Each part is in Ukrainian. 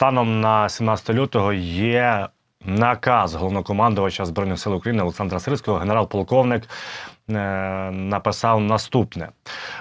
станом на 17 лютого є наказ головнокомандувача збройних сил України Олександра Сирського, генерал-полковник. Е, Написав наступне: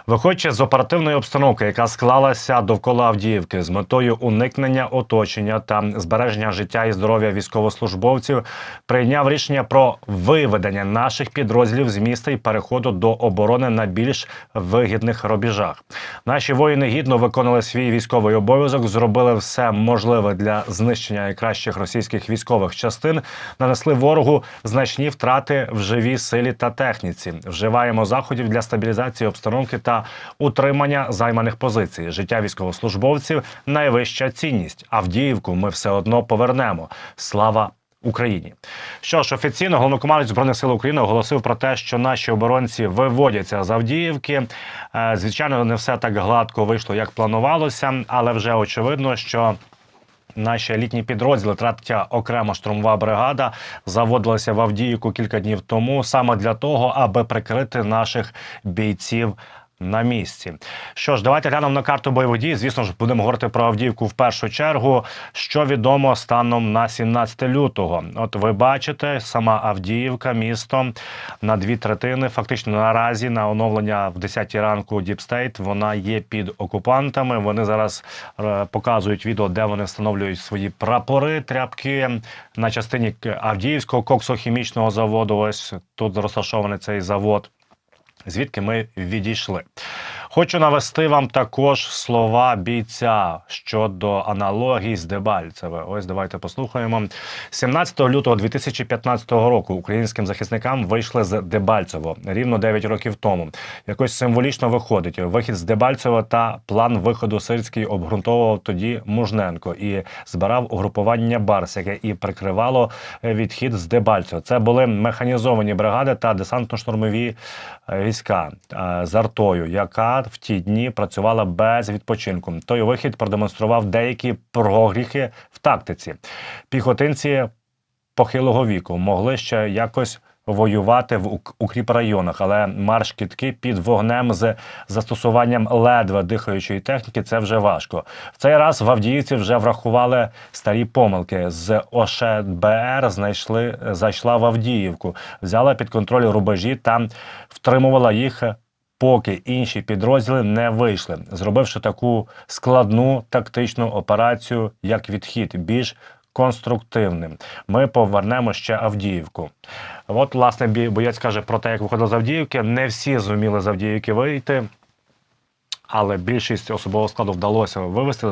виходячи з оперативної обстановки, яка склалася довкола Авдіївки, з метою уникнення оточення та збереження життя і здоров'я військовослужбовців, прийняв рішення про виведення наших підрозділів з міста і переходу до оборони на більш вигідних рубежах. Наші воїни гідно виконали свій військовий обов'язок, зробили все можливе для знищення найкращих російських військових частин, нанесли ворогу значні втрати в живій силі та техніці. Вживаємо заходів для стабілізації обстановки та утримання займаних позицій. Життя військовослужбовців найвища цінність. Авдіївку ми все одно повернемо. Слава Україні. Що ж, офіційно головнокомандуючий збройних сил України оголосив про те, що наші оборонці виводяться з Авдіївки. Е, Звичайно, не все так гладко вийшло, як планувалося, але вже очевидно, що. Наші елітні підрозділи, третя окрема штурмова бригада, заводилася в Авдіївку кілька днів тому, саме для того, аби прикрити наших бійців на місці. Що ж, давайте глянемо на карту бойових дій. Звісно ж, будемо говорити про Авдіївку в першу чергу. Що відомо станом на 17 лютого. От ви бачите, сама Авдіївка, місто на дві третини. Фактично наразі на оновлення в 10 ранку Діпстейт вона є під окупантами. Вони зараз е, показують відео, де вони встановлюють свої прапори, тряпки на частині Авдіївського коксохімічного заводу. Ось тут розташований цей завод звідки ми відійшли. Хочу навести вам також слова бійця щодо аналогій з Дебальцеве. Ось давайте послухаємо. 17 лютого 2015 року українським захисникам вийшли з Дебальцево рівно 9 років тому. Якось символічно виходить вихід з Дебальцево та план виходу сирський обґрунтовував тоді Мужненко і збирав угрупування Барс, яке і прикривало е, відхід з Дебальцево. Це були механізовані бригади та десантно-штурмові е, війська е, з артою, яка в ті дні працювала без відпочинку. Той вихід продемонстрував деякі прогріхи в тактиці. Піхотинці похилого віку могли ще якось. Воювати в укріпрайонах, але марш кітки під вогнем з застосуванням ледве дихаючої техніки це вже важко. В цей раз в Авдіївці вже врахували старі помилки. З ОШБР знайшли зайшла в Авдіївку, взяла під контроль рубежі та втримувала їх поки інші підрозділи не вийшли, зробивши таку складну тактичну операцію, як відхід, більш конструктивним. Ми повернемо ще Авдіївку. От, власне, боєць каже про те, як виходили з Авдіївки. Не всі зуміли з Авдіївки вийти, але більшість особового складу вдалося вивести.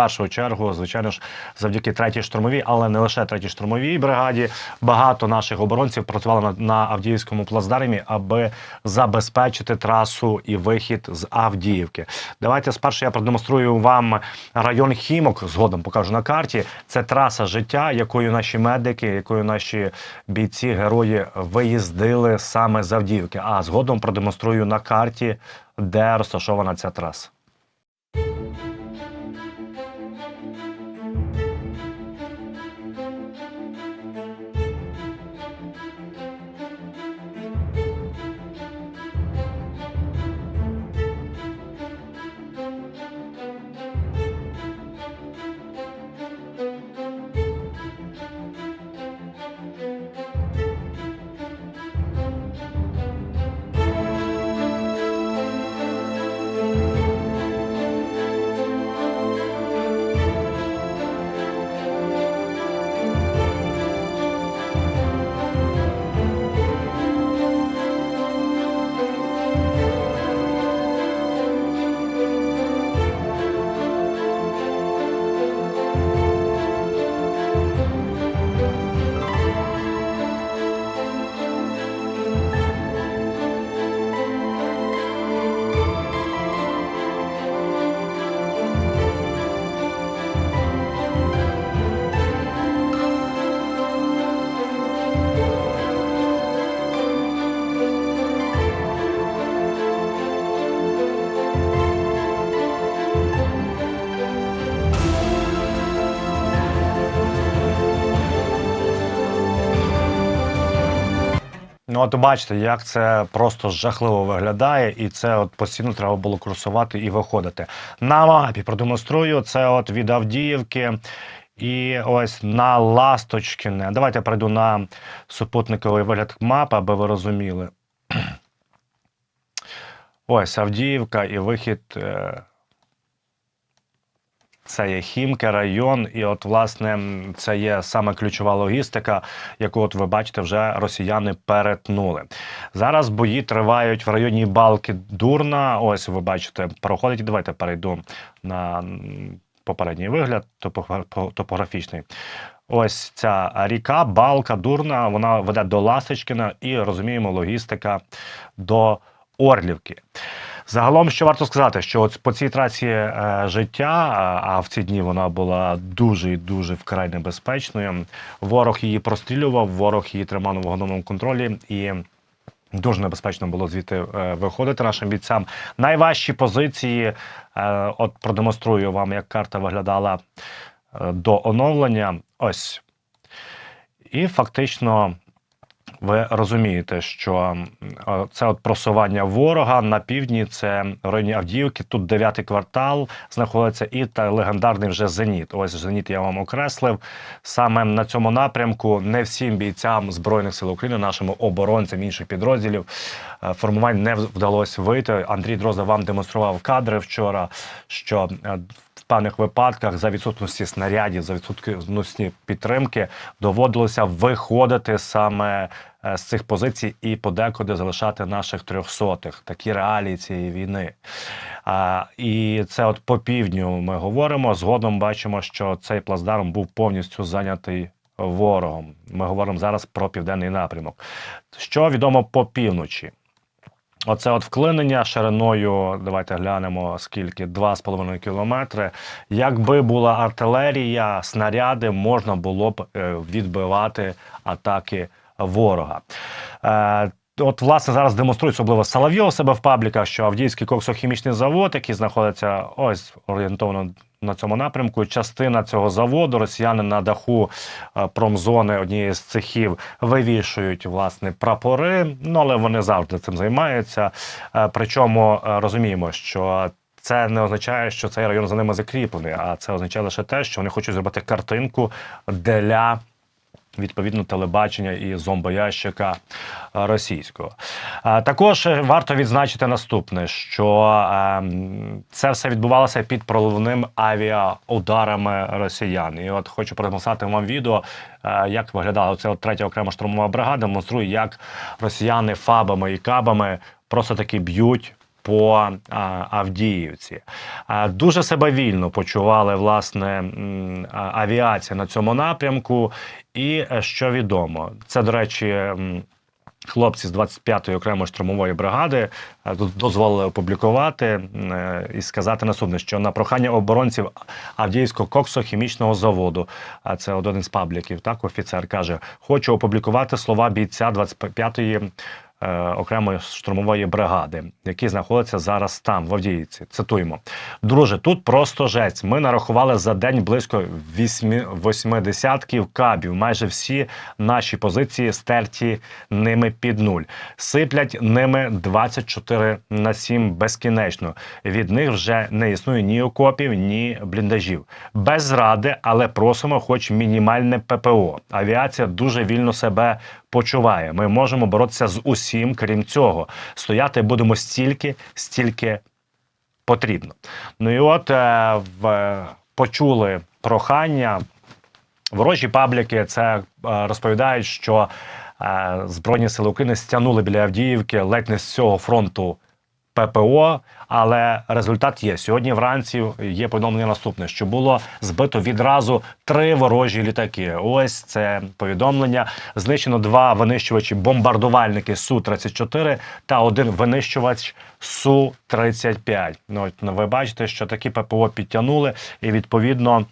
Першу чергу, звичайно ж, завдяки третій штурмовій, але не лише третій штурмовій бригаді. Багато наших оборонців працювали на, на Авдіївському плацдармі, аби забезпечити трасу і вихід з Авдіївки. Давайте спершу я продемонструю вам район Хімок. Згодом покажу на карті. Це траса життя, якою наші медики, якою наші бійці, герої виїздили саме з Авдіївки. А згодом продемонструю на карті, де розташована ця траса. Ну, от бачите, як це просто жахливо виглядає, і це от постійно треба було курсувати і виходити. На мапі продемонструю це от від Авдіївки. І ось на Ласточкине. Давайте я перейду на супутниковий вигляд мапи, аби ви розуміли. Ось Авдіївка і вихід. Це є Хімки, район, і от, власне, це є саме ключова логістика, яку от ви бачите, вже росіяни перетнули. Зараз бої тривають в районі Балки Дурна. Ось ви бачите, проходить. Давайте перейду на попередній вигляд, топографічний. Ось ця ріка, балка, дурна, вона веде до Ласичкіна і розуміємо, логістика до Орлівки. Загалом, що варто сказати, що от по цій трасі е, життя, а, в ці дні вона була дуже і дуже вкрай небезпечною. Ворог її прострілював, ворог її тримав на вогневому контролі і. Дуже небезпечно було звідти е, виходити нашим бійцям. Найважчі позиції, е, от продемонструю вам, як карта виглядала е, до оновлення. Ось. І фактично ви розумієте, що е, це от просування ворога на півдні, це в районі Авдіївки, тут дев'ятий квартал знаходиться, і та легендарний вже Зеніт. Ось Зеніт я вам окреслив. Саме на цьому напрямку не всім бійцям Збройних сил України, нашим оборонцям інших підрозділів, е, формувань не вдалося вийти. Андрій Дроза вам демонстрував кадри вчора, що е, в певних випадках за відсутності снарядів, за відсутності підтримки доводилося виходити саме е, з цих позицій і подекуди залишати наших трьохсотих. Такі реалії цієї війни. А, і це от по півдню ми говоримо. Згодом бачимо, що цей плацдарм був повністю зайнятий ворогом. Ми говоримо зараз про південний напрямок. Що відомо по півночі? Оце от вклинення шириною, давайте глянемо скільки 2,5 кілометри. Якби була артилерія, снаряди, можна було б е, відбивати атаки ворога. Е, От, власне, зараз демонструють особливо Соловйов себе в пабліках, що Авдіївський коксохімічний завод, який знаходиться ось орієнтовно на цьому напрямку. Частина цього заводу росіяни на даху е, промзони однієї з цехів вивішують власне прапори. Ну але вони завжди цим займаються. Е, Причому е, розуміємо, що. Це не означає, що цей район за ними закріплений, а це означає лише те, що вони хочуть зробити картинку для відповідно телебачення і зомбоящика е, російського. Е, Також е, варто відзначити наступне, що ем, це все відбувалося під проливним авіаударами росіян. І от хочу продемонструвати вам відео, е, як виглядала оця третя окрема штурмова бригада. Демонструю, як росіяни фабами і кабами просто таки б'ють. По Авдіївці дуже себе вільно почували власне авіація на цьому напрямку. І е, що відомо, це до речі. Хлопці з 25-ї окремої штурмової бригади е, дозволили опублікувати е, і сказати наступне, що на прохання оборонців Авдіївського коксохімічного заводу, це один із пабліків, так офіцер каже: хочу опублікувати слова бійця 25-ї е, окремої штурмової бригади, які знаходяться зараз там, в Авдіївці. Цитуємо: друже, тут просто жесть. Ми нарахували за день близько вісьми, восьми десятків кабів. Майже всі наші позиції стерті ними під нуль. Сиплять ними 24 на 7 безкінечно. Від них вже не існує ні окопів, ні бліндажів. Без зради, але просимо, хоч мінімальне ППО. Авіація дуже вільно себе почуває. Ми можемо боротися з усім, крім цього. Стояти будемо стільки, стільки потрібно. Ну і от е, в, почули прохання. Ворожі пабліки це е, розповідають, що е, Збройні сили України стягнули біля Авдіївки ледь не з цього фронту ППО, але результат є. Сьогодні вранці є повідомлення наступне, що було збито відразу три ворожі літаки. Ось це повідомлення. Знищено два винищувачі бомбардувальники Су-34 та один винищувач Су-35. Ну, ви бачите, що такі ППО підтягнули, і відповідно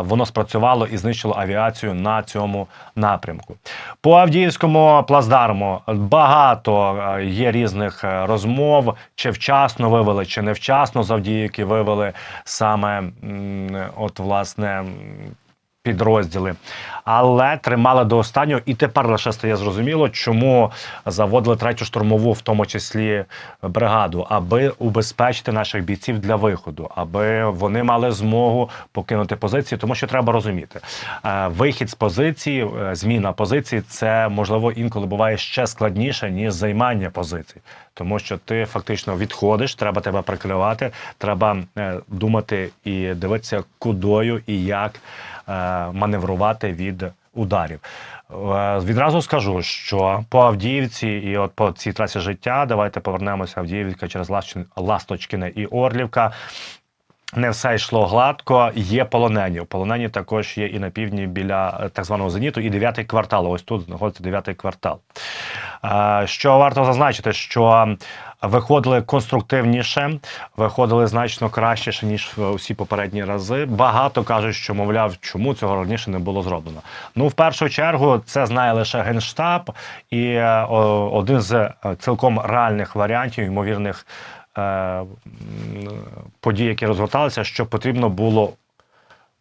воно спрацювало і знищило авіацію на цьому напрямку. По Авдіївському плацдарму багато е, є різних е, розмов, чи вчасно вивели, чи невчасно з Авдіївки вивели саме от власне. Підрозділи, але тримали до останнього, і тепер лише стає зрозуміло, чому заводили третю штурмову, в тому числі бригаду, аби убезпечити наших бійців для виходу, аби вони мали змогу покинути позиції, тому що треба розуміти, е, вихід з позиції, е, зміна позиції, це можливо інколи буває ще складніше ніж займання позицій, тому що ти фактично відходиш, треба тебе прикривати, треба е, думати і дивитися, кудою і як е, маневрувати від ударів. Е, Відразу скажу, що по Авдіївці і от по цій трасі життя, давайте повернемося Авдіївка через Ласточкіне- і Орлівка. Не все йшло гладко. Є полонені. Полонені також є і на півдні біля е, так званого зеніту, і дев'ятий квартал. Ось тут знаходиться дев'ятий квартал. Е, Що варто зазначити, що виходили конструктивніше, виходили значно краще, ніж усі попередні рази. Багато кажуть, що мовляв, чому цього раніше не було зроблено. Ну, в першу чергу, це знає лише генштаб, і е, один з цілком реальних варіантів, ймовірних подій, які розгорталися, що потрібно було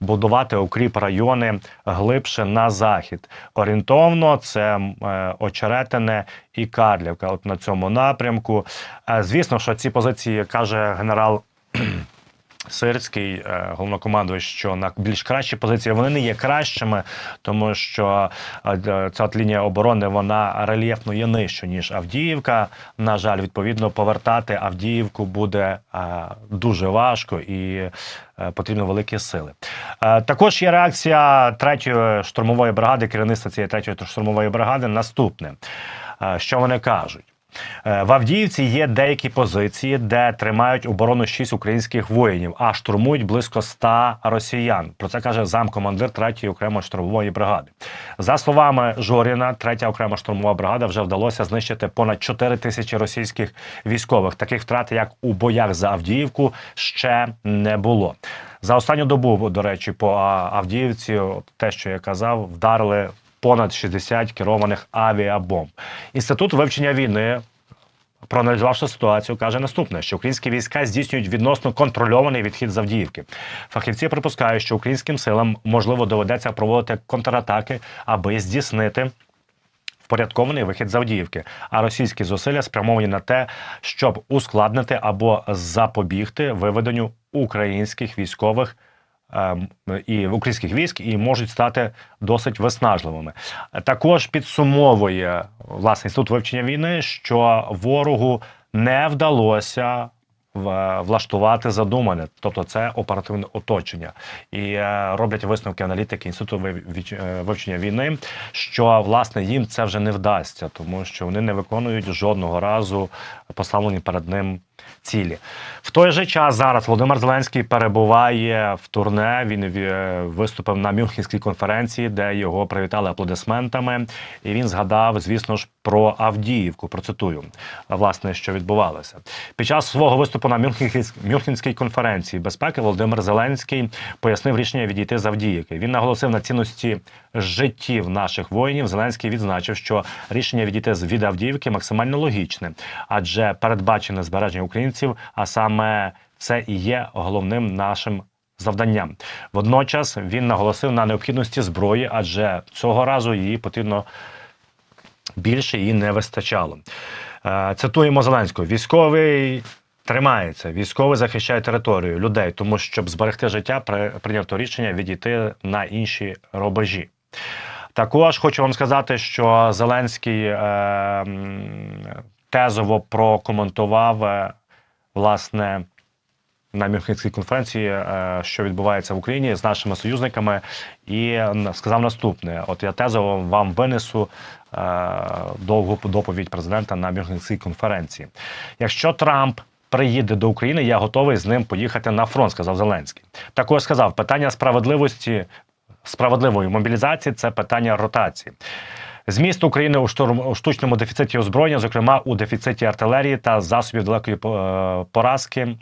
будувати укріп райони глибше на захід. Орієнтовно це е, Очеретине і Карлівка. От на цьому напрямку. Е, звісно, що ці позиції каже генерал. Сирський е, головнокомандувач, що на більш кращі позиції вони не є кращими, тому що е, ця лінія оборони вона рельєфно є нижче ніж Авдіївка. На жаль, відповідно, повертати Авдіївку буде е, дуже важко і е, потрібно великі сили. Е, Також є реакція третьої штурмової бригади, керівництва цієї третьої штурмової бригади. Наступне, Е, що вони кажуть. Е, В Авдіївці є деякі позиції, де тримають оборону 6 українських воїнів, а штурмують близько 100 росіян. Про це каже замкомандир 3-ї окремої штурмової бригади. За словами Жоріна, 3-я окрема штурмова бригада вже вдалося знищити понад 4 тисячі російських військових. Таких втрат, як у боях за Авдіївку, ще не було. За останню добу, до речі, по Авдіївці, те, що я казав, вдарили понад 60 керованих авіабомб. Інститут вивчення війни. Проаналізувавши ситуацію, каже наступне: що українські війська здійснюють відносно контрольований відхід з Авдіївки. Фахівці припускають, що українським силам можливо доведеться проводити контратаки, аби здійснити впорядкований вихід з Авдіївки. А російські зусилля спрямовані на те, щоб ускладнити або запобігти виведенню українських військових. Ем, І українських військ і можуть стати досить виснажливими. Також підсумовує власне інститут вивчення війни, що ворогу не вдалося влаштувати задумане, тобто це оперативне оточення, і е, роблять висновки аналітики інституту е, вивчення війни, що власне їм це вже не вдасться, тому що вони не виконують жодного разу поставлені перед ним цілі. В той же час зараз Володимир Зеленський перебуває в турне. Він е, виступив на Мюнхенській конференції, де його привітали аплодисментами. І він згадав, звісно ж, про Авдіївку. Процитую власне, що відбувалося під час свого виступу на Мюнхенській, конференції безпеки. Володимир Зеленський пояснив рішення відійти з Авдіївки. Він наголосив на цінності життів наших воїнів. Зеленський відзначив, що рішення відійти з від Авдіївки максимально логічне, адже передбачене збереження українців, а саме це і є головним нашим. Завданням водночас він наголосив на необхідності зброї, адже цього разу її потрібно більше її не вистачало. Е, Цитуємо Зеленського: військовий тримається, військовий захищає територію людей, тому щоб зберегти життя, при- прийнято рішення відійти на інші рубежі. Також хочу вам сказати, що Зеленський е, тезово прокоментував е, власне на Мюнхенській конференції, е, що відбувається в Україні з нашими союзниками, і сказав наступне: от я тезово вам винесу е, довгу доповідь президента на Мюнхенській конференції. Якщо Трамп приїде до України, я готовий з ним поїхати на фронт, сказав Зеленський. Також сказав, питання справедливості, справедливої мобілізації це питання ротації. Зміст України у, штурм, штучному дефіциті озброєння, зокрема у дефіциті артилерії та засобів далекої е, поразки,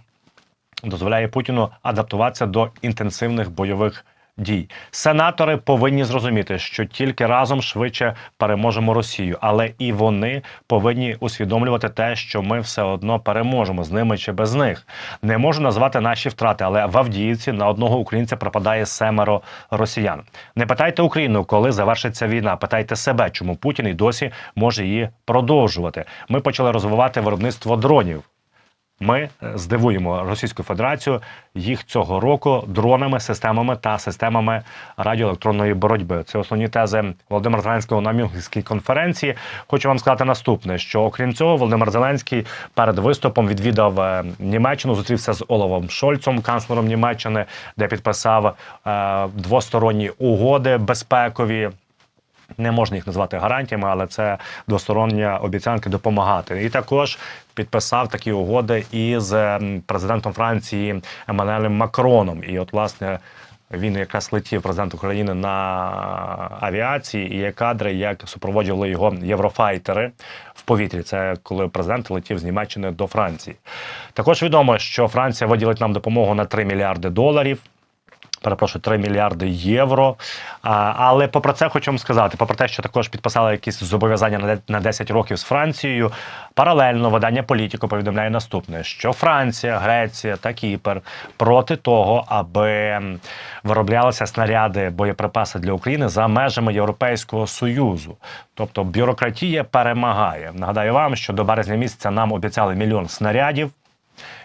дозволяє Путіну адаптуватися до інтенсивних бойових дій. Сенатори повинні зрозуміти, що тільки разом швидше переможемо Росію, але і вони повинні усвідомлювати те, що ми все одно переможемо з ними чи без них. Не можу назвати наші втрати, але в Авдіївці на одного українця пропадає семеро росіян. Не питайте Україну, коли завершиться війна. Питайте себе, чому Путін і досі може її продовжувати. Ми почали розвивати виробництво дронів. Ми е, здивуємо Російську Федерацію їх цього року дронами, системами та системами радіоелектронної боротьби. Це основні тези Володимира Зеленського на Мюнхенській конференції. Хочу вам сказати наступне: що окрім цього, Володимир Зеленський перед виступом відвідав е, Німеччину, зустрівся з Оловом Шольцом, канцлером Німеччини, де підписав е, двосторонні угоди безпекові. Не можна їх назвати гарантіями, але це двостороння обіцянки допомагати. І також підписав такі угоди із президентом Франції Еммануелем Макроном. І, от, власне, він якраз летів президент України на авіації, і є кадри, як супроводжували його єврофайтери в повітрі. Це коли президент летів з Німеччини до Франції. Також відомо, що Франція виділить нам допомогу на 3 мільярди доларів перепрошую, 3 мільярди євро. А, але попри це хочу вам сказати, попри те, що також підписали якісь зобов'язання на де- на 10 років з Францією, паралельно видання політико повідомляє наступне: що Франція, Греція та Кіпр проти того, аби вироблялися снаряди, боєприпаси для України за межами Європейського союзу. Тобто бюрократія перемагає. Нагадаю вам, що до березня місяця нам обіцяли мільйон снарядів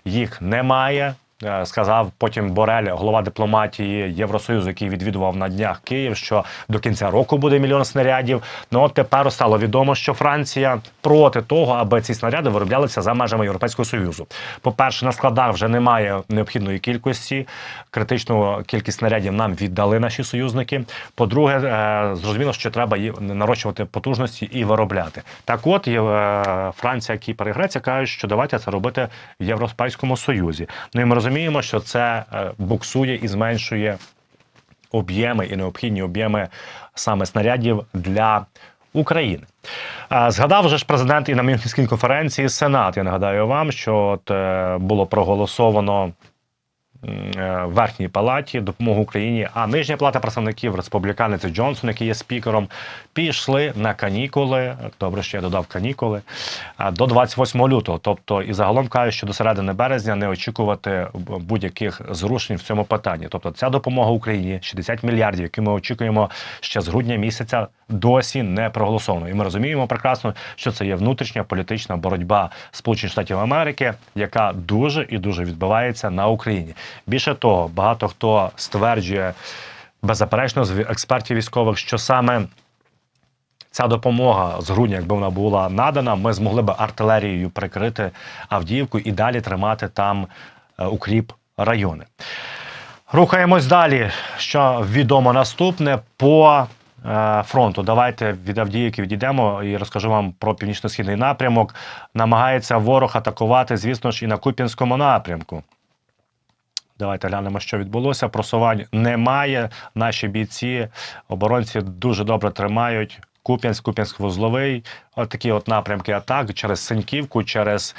їх немає. Е, Сказав потім Борель, голова дипломатії Євросоюзу, який відвідував на днях Київ, що до кінця року буде мільйон снарядів. Ну от тепер стало відомо, що Франція проти того, аби ці снаряди вироблялися за межами Європейського союзу. По-перше, на складах вже немає необхідної кількості. Критичну кількість снарядів нам віддали наші союзники. По-друге, е, зрозуміло, що треба нарощувати потужності і виробляти. Так, от е, Франція, Кіпр і Греція кажуть, що давайте це робити в Європейському Союзі. Ну і ми розуміємо, що це е, буксує і зменшує об'єми і необхідні об'єми саме снарядів для України. Е, Згадав вже ж президент і на Мюнхенській конференції Сенат. Я нагадаю вам, що от е, було проголосовано в верхній палаті допомогу Україні, а нижня палата представників республіканець Джонсон, який є спікером, пішли на канікули. Добре, що я додав канікули до 28 лютого. Тобто, і загалом кажуть, що до середини березня не очікувати будь-яких зрушень в цьому питанні. Тобто, ця допомога Україні 60 мільярдів, які ми очікуємо ще з грудня місяця, досі не проголосовано. І ми розуміємо прекрасно, що це є внутрішня політична боротьба Сполучених Штатів Америки, яка дуже і дуже відбувається на Україні. Більше того, багато хто стверджує беззаперечно з експертів військових, що саме ця допомога з грудня, якби вона була надана, ми змогли би артилерією прикрити Авдіївку і далі тримати там е, укріп райони. Рухаємось далі. Що відомо наступне по е, фронту. Давайте від Авдіївки відійдемо і розкажу вам про північно-східний напрямок. Намагається ворог атакувати, звісно ж, і на Куп'янському напрямку. Давайте глянемо, що відбулося. Просувань немає. Наші бійці, оборонці дуже добре тримають. Куп'янськ, Куп'янськ-Вузловий, от такі от напрямки атак через Синьківку, через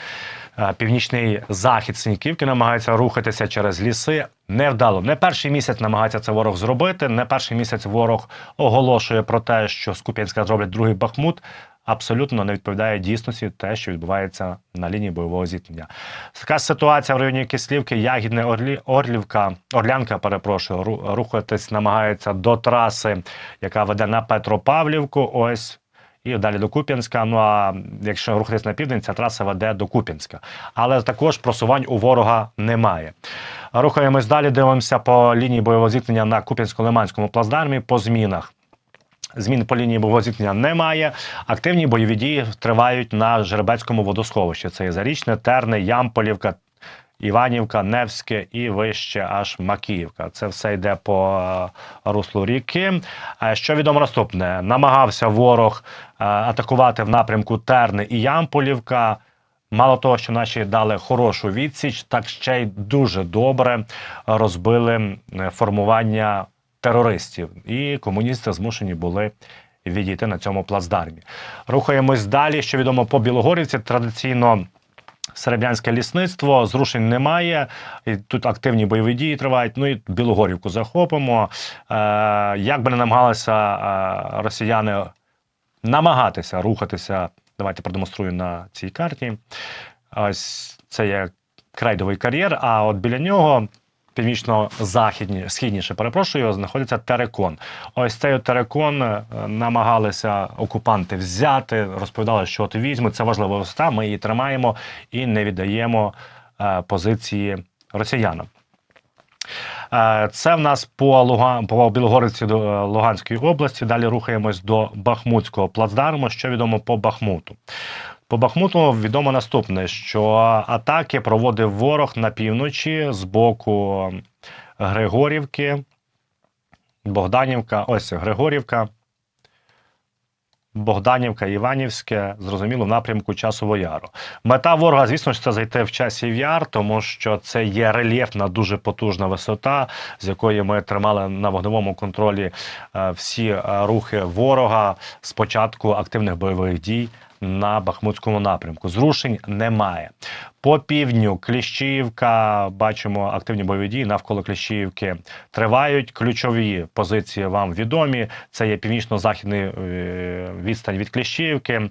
е, північний захід Синьківки намагаються рухатися через ліси. Невдало. Не перший місяць намагається це ворог зробити. Не перший місяць ворог оголошує про те, що з Куп'янська зроблять другий Бахмут. Абсолютно не відповідає дійсності те, що відбувається на лінії бойового зіткнення. Така ситуація в районі Кислівки, Ягідне, Орлі, Орлівка, Орлянка, перепрошую, ру- рухатись намагається до траси, яка веде на Петропавлівку. Ось. І далі до Куп'янська. Ну а якщо рухатись на південь, ця траса веде до Куп'янська. Але також просувань у ворога немає. Рухаємось далі, дивимося по лінії бойового зіткнення на Куп'янсько-Лиманському плацдармі по змінах. Змін по лінії бойового немає. Активні бойові дії тривають на Жеребецькому водосховищі. Це є Зарічне, Терне, Ямполівка, Іванівка, Невське і вище аж Макіївка. Це все йде по е, руслу ріки. Е, Що відомо наступне? Намагався ворог е, атакувати в напрямку Терни і Ямполівка. Мало того, що наші дали хорошу відсіч, так ще й дуже добре розбили формування терористів, і комуністи змушені були відійти на цьому плацдармі. Рухаємось далі. Що відомо по Білогорівці, традиційно Серебрянське лісництво. Зрушень немає. І тут активні бойові дії тривають. Ну і Білогорівку захопимо. Е, як би не намагалися е, росіяни намагатися рухатися, давайте продемонструю на цій карті. Ось це є крейдовий кар'єр, а от біля нього. Північно-західні, східніше, перепрошую, знаходиться терекон. Ось цей терекон е, намагалися окупанти взяти, розповідали, що от візьмуть. Це важлива висота, ми її тримаємо і не віддаємо е, позиції росіянам. Е, Це в нас по Луган, по е, Луганської області. Далі рухаємось до Бахмутського плацдарму. Що відомо по Бахмуту? По Бахмуту відомо наступне, що атаки проводив ворог на півночі з боку Григорівки, Богданівка, ось Григорівка, Богданівка, Іванівське, зрозуміло, в напрямку Часового Яру. Мета ворога, звісно це зайти в часів яр, тому що це є рельєфна, дуже потужна висота, з якої ми тримали на вогневому контролі е, всі е, рухи ворога з початку активних бойових дій на Бахмутському напрямку. Зрушень немає. По півдню Кліщівка, бачимо активні бойові дії навколо Кліщівки тривають. Ключові позиції вам відомі. Це є північно-західний е, відстань від Кліщівки,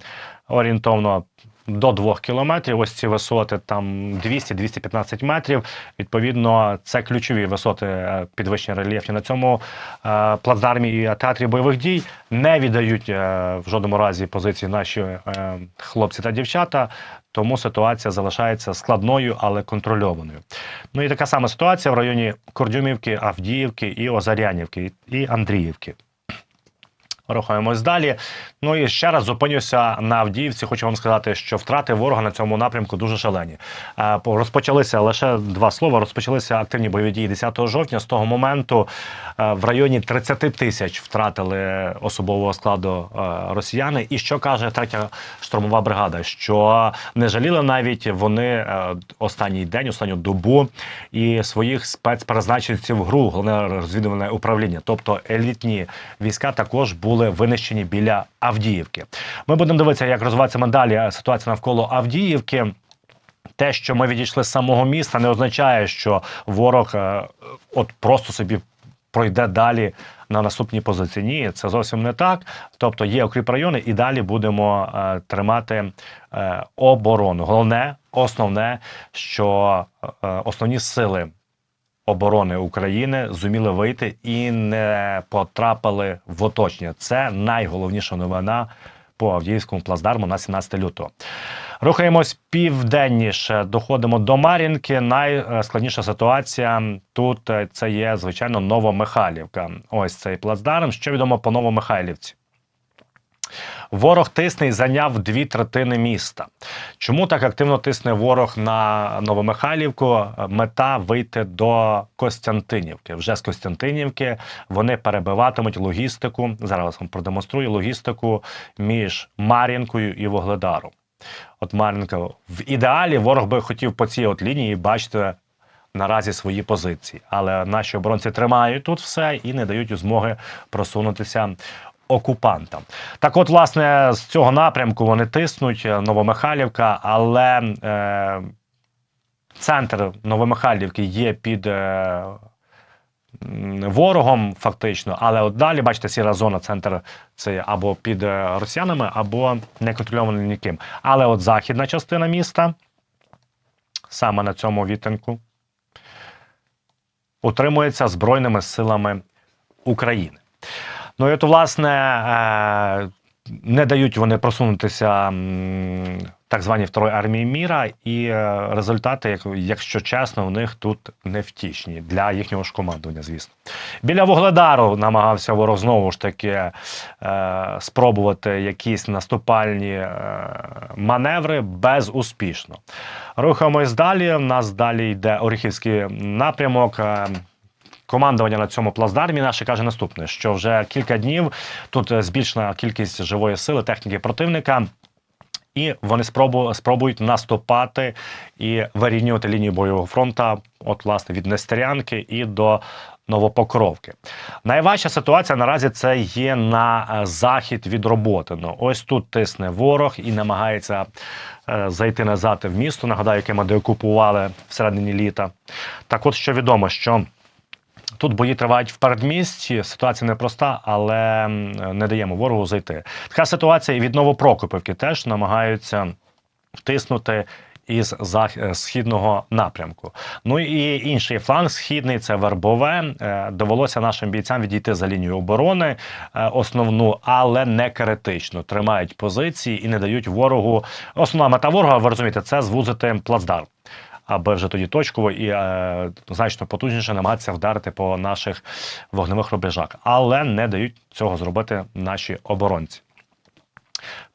орієнтовно. До 2 кілометрів, ось ці висоти там 200-215 метрів. Відповідно, це ключові висоти е, підвищення рельєфні на цьому е, плацдармі і театрі бойових дій. Не віддають е, в жодному разі позиції наші хлопці та дівчата. Тому ситуація залишається складною, але контрольованою. Ну і така сама ситуація в районі Кордюмівки, Авдіївки і Озарянівки і Андріївки. Рухаємось далі. Ну і ще раз зупинюся на Авдіївці. Хочу вам сказати, що втрати ворога на цьому напрямку дуже шалені. Е, по- Розпочалися лише два слова. Розпочалися активні бойові дії 10 жовтня. З того моменту е, в районі 30 тисяч втратили особового складу е, росіяни. І що каже третя штурмова бригада? Що не жаліли навіть вони останній день, останню добу і своїх спецпризначенців ГРУ, головне розвідувальне управління, тобто елітні війська також були винищені біля Авдіївки. Ми будемо дивитися, як розвиватиме далі ситуація навколо Авдіївки. Те, що ми відійшли з самого міста, не означає, що ворог е, от просто собі пройде далі на наступній позиції. Ні, це зовсім не так. Тобто є окріп райони, і далі будемо е, тримати е, оборону. Головне, основне, що основні сили оборони України зуміли вийти і не потрапили в оточення. Це найголовніша новина по Авдіївському плацдарму на 17 лютого. Рухаємось південніше, доходимо до Мар'їнки. Найскладніша ситуація тут е, це є, звичайно, Новомихайлівка. Ось цей плацдарм. Що відомо по Новомихайлівці? Ворог тисне і зайняв дві третини міста. Чому так активно тисне ворог на Новомихайлівку? Мета вийти до Костянтинівки. Вже з Костянтинівки вони перебиватимуть логістику. Зараз вам продемонструю логістику між Мар'їнкою і Вогледаром. От Мар'їнка в ідеалі ворог би хотів по цій от лінії бачити наразі свої позиції. Але наші оборонці тримають тут все і не дають змоги просунутися окупантам. Так, от, власне, з цього напрямку вони тиснуть е, Новомихайлівка, але е, центр Новомихайлівки є під. Е, Ворогом фактично, але от далі, бачите, сіра зона, центр це або під е, росіянами, або не контрольований ніким. Але от західна частина міста, саме на цьому відтинку, утримується Збройними силами України. Ну і от, власне, е, не дають вони просунутися так званій Второї армії міра, і е, результати, якщо чесно, у них тут невтішні для їхнього ж командування, звісно. Біля Вугледару намагався ворог знову ж таки е, спробувати якісь наступальні маневри безуспішно. Рухаємось далі. У нас далі йде Оріхівський напрямок. Командування на цьому плацдармі наше каже наступне: що вже кілька днів тут збільшена кількість живої сили техніки противника. І вони спробу, спробують наступати і вирівнювати лінію бойового фронту, от власне від Нестерянки і до Новопокровки. Найважча ситуація наразі це є на е, захід від роботи. Ну, ось тут тисне ворог і намагається е, зайти назад в місто. Нагадаю, яке ми деокупували всередині літа. Так, от що відомо, що. Тут бої тривають в передмісті. Ситуація непроста, але не даємо ворогу зайти. Така ситуація і від Новопрокопівки теж намагаються тиснути із е, східного напрямку. Ну і інший фланг східний це Вербове. Е, Довелося нашим бійцям відійти за лінію оборони е, основну, але не критично. Тримають позиції і не дають ворогу. Основна мета ворога, ви розумієте, це звузити плацдарм. Аби вже тоді точково і е, значно потужніше намагатися вдарити по наших вогневих рубежах, але не дають цього зробити наші оборонці.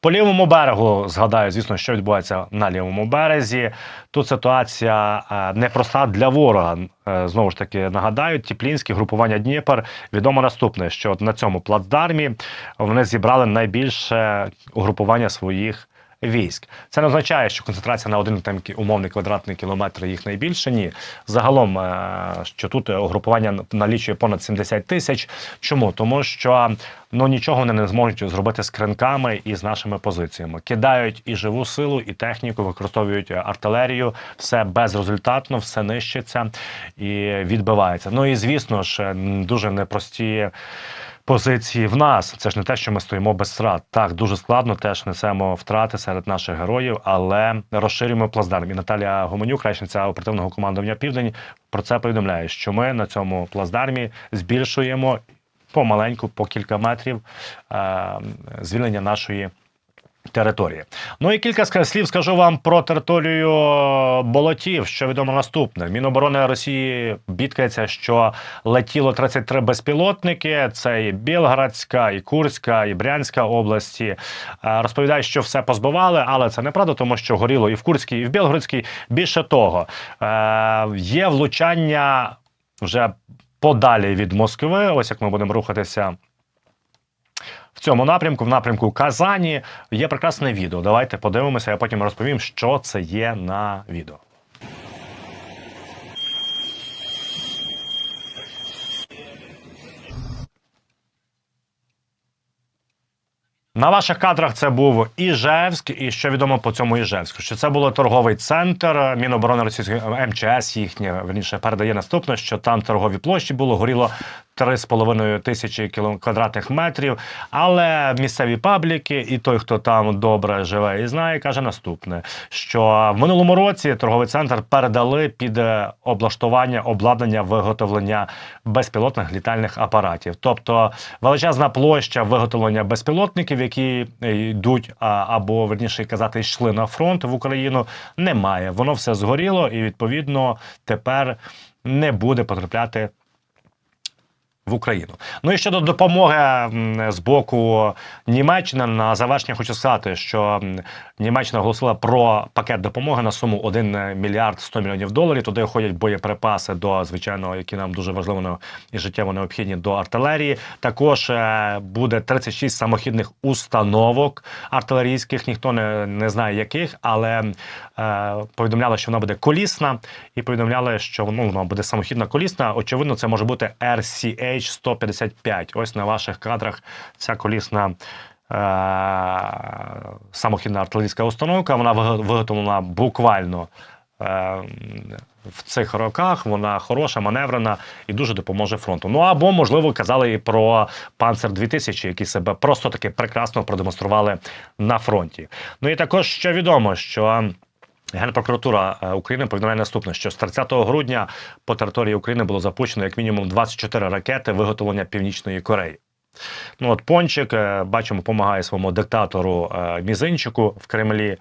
По лівому берегу згадаю, звісно, що відбувається на лівому березі. Тут ситуація е, непроста для ворога. Е, Знову ж таки нагадаю, Тіплінське групування Дніпр відомо наступне, що на цьому плацдармі вони зібрали найбільше угрупування своїх. Військ це не означає, що концентрація на один там умовний квадратний кілометр їх найбільше. Ні, загалом, е, що тут угрупування налічує понад 70 тисяч. Чому? Тому що ну нічого вони не зможуть зробити з кринками і з нашими позиціями. Кидають і живу силу, і техніку, використовують артилерію. Все безрезультатно, все нищиться і відбивається. Ну і звісно ж, дуже непрості. Позиції в нас це ж не те, що ми стоїмо без втрат. Так дуже складно, теж несемо втрати серед наших героїв, але розширюємо плацдарм. І Наталія Гуменюк, речниця оперативного командування Південь, про це повідомляє, що ми на цьому плацдармі збільшуємо помаленьку, по кілька метрів е, звільнення нашої. Території. Ну і кілька слів скажу вам про територію болотів, що відомо наступне. Міноборони Росії бідкається, що летіло 33 безпілотники. Це і Білградська, і Курська, і Брянська області. Е, Розповідають, що все позбивали, але це неправда, тому що горіло і в Курській, і в Білгородській. Більше того, е, є влучання вже подалі від Москви. Ось як ми будемо рухатися цьому напрямку, в напрямку Казані, є прекрасне відео. Давайте подивимося, я потім розповім, що це є на відео. На ваших кадрах це був Іжевськ, і що відомо по цьому Іжевську, що це було торговий центр Міноборони Російської МЧС їхнє верніше передає наступне, що там торгові площі було горіло 3,5 тисячі квадратних метрів. Але місцеві пабліки і той, хто там добре живе і знає, каже наступне: що в минулому році торговий центр передали під е, облаштування обладнання виготовлення безпілотних літальних апаратів. Тобто величезна площа виготовлення безпілотників, які е, йдуть або верніше казати, йшли на фронт в Україну, немає. Воно все згоріло, і відповідно тепер не буде потрапляти в Україну. Ну і щодо допомоги з боку Німеччини на завершення хочу сказати, що Німеччина оголосила про пакет допомоги на суму 1 мільярд 100 мільйонів доларів. Туди входять боєприпаси до звичайно, які нам дуже важливо і життєво необхідні до артилерії. Також е, буде 36 самохідних установок артилерійських. Ніхто не, не знає яких, але е, повідомляли, що вона буде колісна, і повідомляли, що ну, вона буде самохідна колісна. Очевидно, це може бути RCH 155. Ось на ваших кадрах ця колісна. Е, Самохідна артилерійська установка, вона виготовлена буквально е, в цих роках. Вона хороша, маневрена і дуже допоможе фронту. Ну або, можливо, казали і про Панцер 2000, які себе просто таки прекрасно продемонстрували на фронті. Ну і також що відомо, що. Генпрокуратура е, України повідомляє наступне, що з 30 грудня по території України було запущено як мінімум 24 ракети виготовлення Північної Кореї. Ну от Пончик, е, бачимо, допомагає своєму диктатору е, Мізинчику в Кремлі.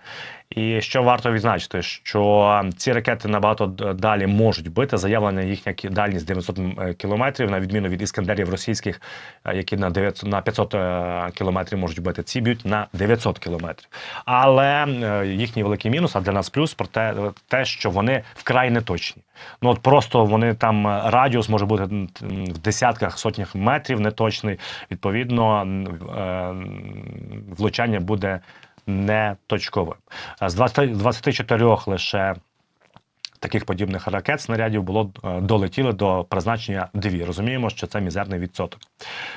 І що варто відзначити, що ці ракети набагато далі можуть бити. Заявлена їхня дальність 900 е, кілометрів, на відміну від іскандерів російських, е, які на 900, на 500 е, кілометрів можуть бити. Ці б'ють на 900 кілометрів. Але їхній великий мінус, а для нас плюс, про те, те, що вони вкрай неточні. Ну от просто вони там радіус може бути в десятках, сотнях метрів неточний. Відповідно, влучання буде не точковим. А З 20, 24 лише таких подібних ракет, снарядів було е, долетіли до призначення дві. Розуміємо, що це мізерний відсоток.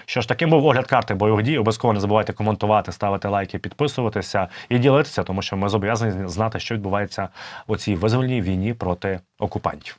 Що ж, таким був огляд карти бойових дій. Обов'язково не забувайте коментувати, ставити лайки, підписуватися і ділитися, тому що ми зобов'язані знати, що відбувається у цій визвольній війні проти окупантів.